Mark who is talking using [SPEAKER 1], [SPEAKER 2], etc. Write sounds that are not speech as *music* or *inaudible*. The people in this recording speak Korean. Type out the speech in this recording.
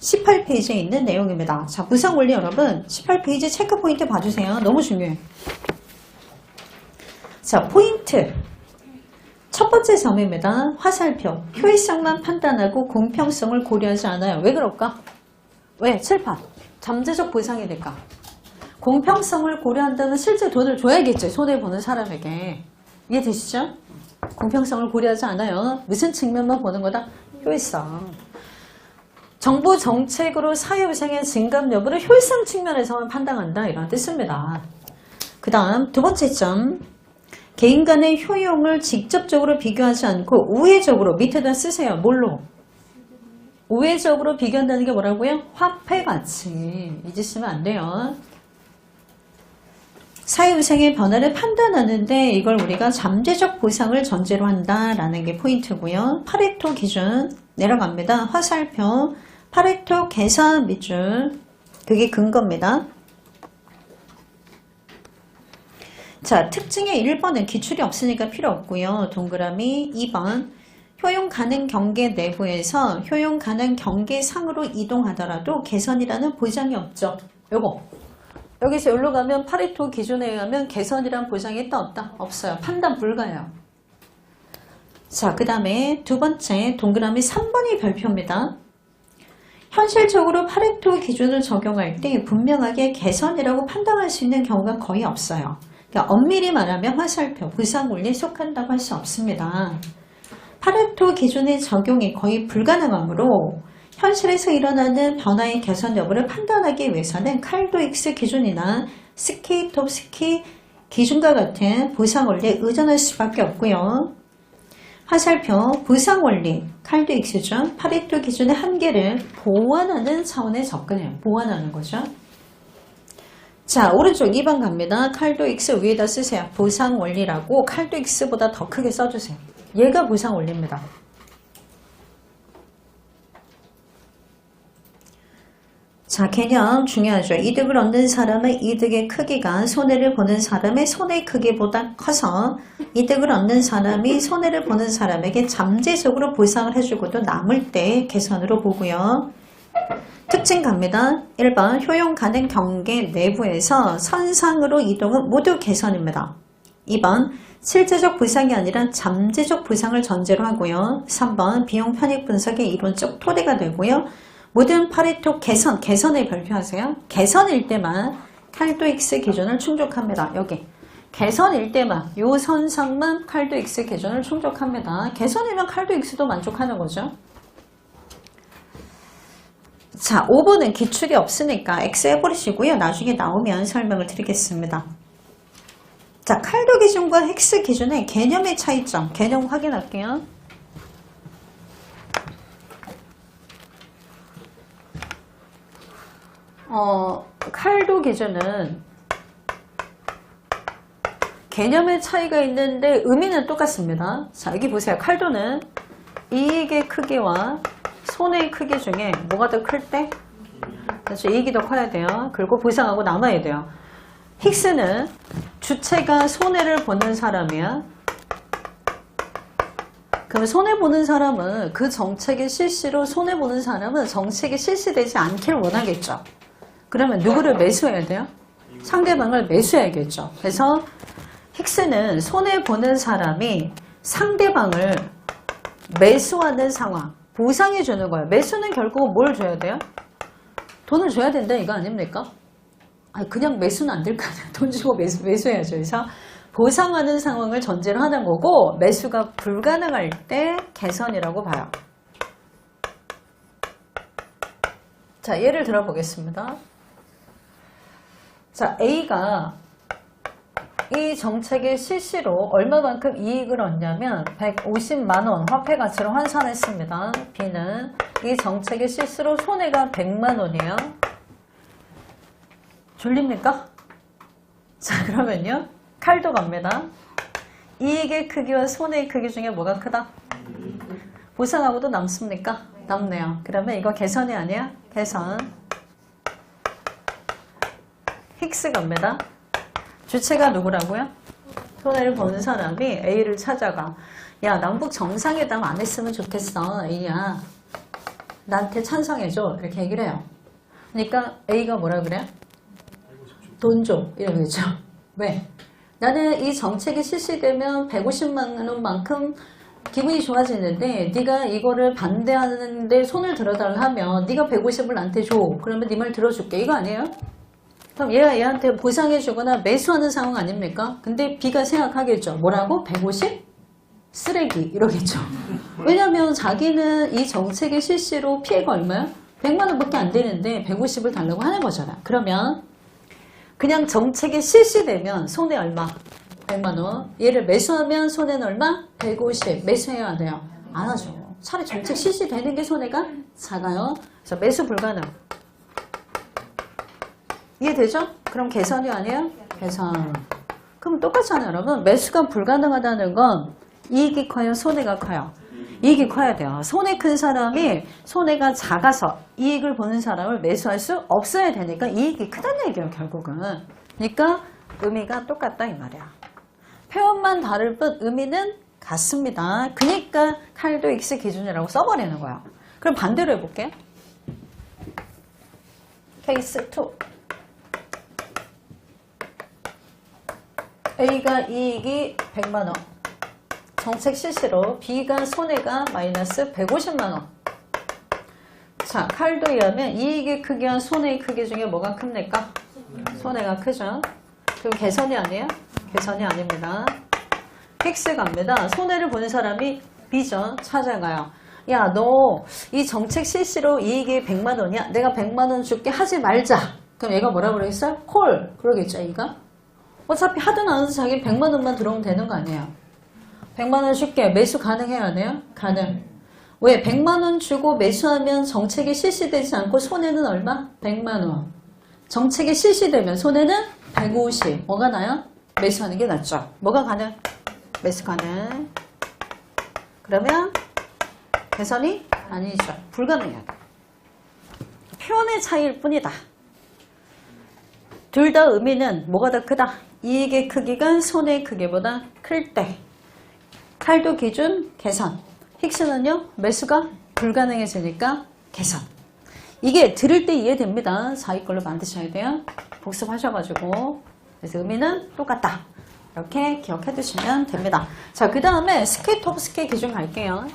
[SPEAKER 1] 18페이지에 있는 내용입니다. 자, 부상 원리 여러분, 18페이지 체크 포인트 봐주세요. 너무 중요해. 자, 포인트. 첫 번째 점입니다. 화살표. 효율성만 판단하고 공평성을 고려하지 않아요. 왜 그럴까? 왜? 칠판. 잠재적 보상이니까. 공평성을 고려한다면 실제 돈을 줘야겠지. 손해보는 사람에게. 이해되시죠? 공평성을 고려하지 않아요. 무슨 측면만 보는 거다? 효율성. 정부 정책으로 사회부상의 증감 여부를 효율성 측면에서만 판단한다. 이런 뜻입니다. 그 다음 두 번째 점. 개인 간의 효용을 직접적으로 비교하지 않고 우회적으로 밑에다 쓰세요. 뭘로? 우회적으로 비교한다는 게 뭐라고요? 화폐 가치. 잊으시면 안 돼요. 사회우생의 변화를 판단하는데 이걸 우리가 잠재적 보상을 전제로 한다라는 게 포인트고요. 파레토 기준 내려갑니다. 화살표 파레토 계산 밑줄 그게 근거입니다. 자, 특징의 1번은 기출이 없으니까 필요 없고요. 동그라미 2번 효용 가능 경계 내부에서 효용 가능 경계 상으로 이동하더라도 개선이라는 보장이 없죠. 요거 여기서 여기로 가면 파리토 기준에 의하면 개선이란 보장이 있다 없다? 없어요. 판단 불가예요. 자, 그 다음에 두 번째 동그라미 3번이 별표입니다. 현실적으로 파레토 기준을 적용할 때 분명하게 개선이라고 판단할 수 있는 경우가 거의 없어요. 그러니까 엄밀히 말하면 화살표, 부상원리에 속한다고 할 수 없습니다. 파레토 기준의 적용이 거의 불가능하므로 현실에서 일어나는 변화의 개선 여부를 판단하기 위해서는 칼도익스 기준이나 스키톱스키 기준과 같은 보상원리에 의존할 수밖에 없고요. 화살표, 보상원리, 칼도익스죠. 파레토 기준의 한계를 보완하는 차원의 접근해요. 보완하는 거죠. 자, 오른쪽 2번 갑니다. 칼도 익스 위에다 쓰세요. 보상원리라고 칼도 익스보다 더 크게 써주세요. 얘가 보상원리입니다. 자, 개념 중요하죠. 이득을 얻는 사람의 이득의 크기가 손해를 보는 사람의 손해 크기보다 커서 이득을 얻는 사람이 손해를 보는 사람에게 잠재적으로 보상을 해주고도 남을 때 개선으로 보고요. 특징 갑니다. 1번 효용 가능 경계 내부에서 선상으로 이동은 모두 개선입니다. 2번 실제적 보상이 아니라 잠재적 보상을 전제로 하고요. 3번 비용 편익 분석의 이론적 토대가 되고요. 모든 파레토 개선, 개선을 발표하세요. 개선일 때만 칼도익스 기준을 충족합니다. 여기. 개선일 때만 요 선상만 칼도익스 기준을 충족합니다. 개선이면 칼도익스도 만족하는 거죠. 자, 5번은 기출이 없으니까 X 해버리시고요. 나중에 나오면 설명을 드리겠습니다. 자, 칼도 기준과 헥스 기준의 개념의 차이점, 개념 확인할게요. 어, 칼도 기준은 개념의 차이가 있는데 의미는 똑같습니다. 자, 여기 보세요. 칼도는 이익의 크기와 손해의 크기 중에 뭐가 더 클 때? 그렇죠. 이익이 더 커야 돼요. 그리고 보상하고 남아야 돼요. 힉스는 주체가 손해를 보는 사람이야. 그럼 손해보는 사람은 그 정책의 실시로 손해보는 사람은 정책이 실시되지 않기를 원하겠죠. 그러면 누구를 매수해야 돼요? 상대방을 매수해야겠죠. 그래서 힉스는 손해보는 사람이 상대방을 매수하는 상황, 보상해 주는 거예요. 매수는 결국 뭘 줘야 돼요? 돈을 줘야 된다 이거 아닙니까? 아니 그냥 매수는 안 될 거 아니야. *laughs* 돈 주고 매수, 매수해야죠. 그래서 보상하는 상황을 전제로 하는 거고 매수가 불가능할 때 개선이라고 봐요. 자, 예를 들어 보겠습니다. 자, A가 이 정책의 실시로 얼마만큼 이익을 얻냐면 150만원 화폐 가치로 환산했습니다. B는 이 정책의 실시로 손해가 100만원이에요. 졸립니까? 자 그러면요. 칼도 갑니다. 이익의 크기와 손해의 크기 중에 뭐가 크다? 보상하고도 남습니까? 남네요. 그러면 이거 개선이 아니야? 개선. 힉스 갑니다. 주체가 누구라고요? 손해를 보는 사람이 A를 찾아가. 야, 남북 정상회담 안 했으면 좋겠어, A야. 나한테 찬성해줘. 이렇게 얘기를 해요. 그러니까 A가 뭐라 그래? 돈 줘. 이러겠죠. 왜? 나는 이 정책이 실시되면 150만 원만큼 기분이 좋아지는데 네가 이거를 반대하는데 손을 들어달라 하면 네가 150을 나한테 줘. 그러면 네 말 들어줄게. 이거 아니에요? 그럼 얘가 얘한테 보상해 주거나 매수하는 상황 아닙니까? 근데 B가 생각하겠죠. 뭐라고? 150? 쓰레기 이러겠죠. *laughs* 왜냐하면 자기는 이 정책의 실시로 피해가 얼마야? 100만 원밖에 안 되는데 150을 달라고 하는 거잖아. 그러면 그냥 정책이 실시되면 손해 얼마? 100만 원. 얘를 매수하면 손해는 얼마? 150. 매수해야 안 돼요? 안 하죠. 차라리 정책 실시되는 게 손해가 작아요. 그래서 매수 불가능. 이해되죠? 그럼 개선이 아니에요? 개선. 그럼 똑같잖아요, 여러분. 매수가 불가능하다는 건 이익이 커요, 손해가 커요. 이익이 커야 돼요. 손해 큰 사람이 손해가 작아서 이익을 보는 사람을 매수할 수 없어야 되니까 이익이 크다는 얘기예요, 결국은. 그러니까 의미가 똑같다 이 말이야. 표현만 다를 뿐 의미는 같습니다. 그러니까 칼도 X 기준이라고 써버리는 거야. 그럼 반대로 해볼게. 케이스 2. A가 이익이 100만 원. 정책 실시로 B가 손해가 마이너스 150만 원. 자, 칼도에 하면 이익의 크기와 손해의 크기 중에 뭐가 큽니까? 손해가 크죠. 그럼 개선이 아니에요? 개선이 아닙니다. 픽스 갑니다. 손해를 보는 사람이 B죠. 찾아가요. 야, 너 이 정책 실시로 이익이 100만 원이야? 내가 100만 원 줄게 하지 말자. 그럼 얘가 뭐라 그러겠어요? 콜. 그러겠죠, 얘가? 어차피 하든 안 하든 자기 100만 원만 들어오면 되는 거 아니에요? 100만 원 줄게. 매수 가능해요, 안 해요? 가능. 왜? 100만 원 주고 매수하면 정책이 실시되지 않고 손해는 얼마? 100만 원. 정책이 실시되면 손해는 150. 뭐가 나요? 매수하는 게 낫죠. 뭐가 가능? 매수 가능. 그러면 개선이 아니죠. 불가능해요. 표현의 차이일 뿐이다. 둘 다 의미는 뭐가 더 크다? 이익의 크기가 손해의 크기보다 클 때. 칼도 기준 개선. 힉스는요 매수가 불가능해지니까 개선. 이게 들을 때 이해됩니다. 자기 걸로 만드셔야 돼요. 복습하셔가지고 그래서 의미는 똑같다. 이렇게 기억해 두시면 됩니다. 자, 그 다음에 스케이트 오브 스케 기준 갈게요.